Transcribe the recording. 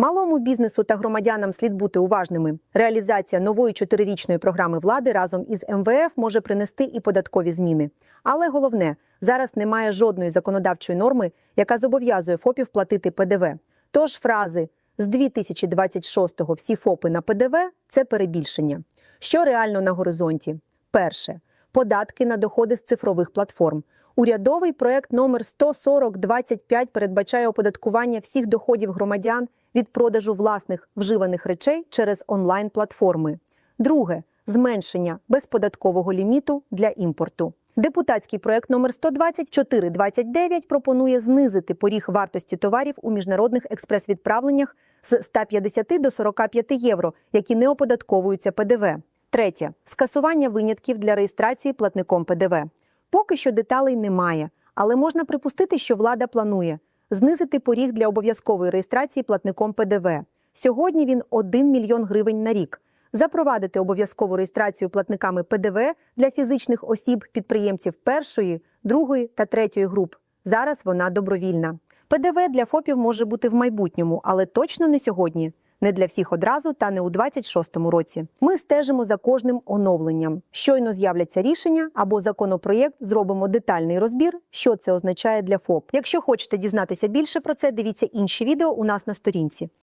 Малому бізнесу та громадянам слід бути уважними. Реалізація нової чотирирічної програми влади разом із МВФ може принести і податкові зміни. Але головне, зараз немає жодної законодавчої норми, яка зобов'язує ФОПів платити ПДВ. Тож фрази з 2026-го всі ФОПи на ПДВ це перебільшення. Що реально на горизонті? Перше податки на доходи з цифрових платформ. Урядовий проект номер 14025 передбачає оподаткування всіх доходів громадян від продажу власних вживаних речей через онлайн-платформи. Друге зменшення безподаткового ліміту для імпорту. Депутатський проект номер 12429 пропонує знизити поріг вартості товарів у міжнародних експрес-відправленнях з 150 до 45 євро, які не оподатковуються ПДВ. Третє скасування винятків для реєстрації платником ПДВ. Поки що деталей немає, але можна припустити, що влада планує знизити поріг для обов'язкової реєстрації платником ПДВ. Сьогодні він 1 мільйон гривень на рік. Запровадити обов'язкову реєстрацію платниками ПДВ для фізичних осіб підприємців першої, другої та третьої груп. Зараз вона добровільна. ПДВ для ФОПів може бути в майбутньому, але точно не сьогодні. Не для всіх одразу та не у 26-му році. Ми стежимо за кожним оновленням. Щойно з'являться рішення або законопроєкт, зробимо детальний розбір, що це означає для ФОП. Якщо хочете дізнатися більше про це, дивіться інші відео у нас на сторінці.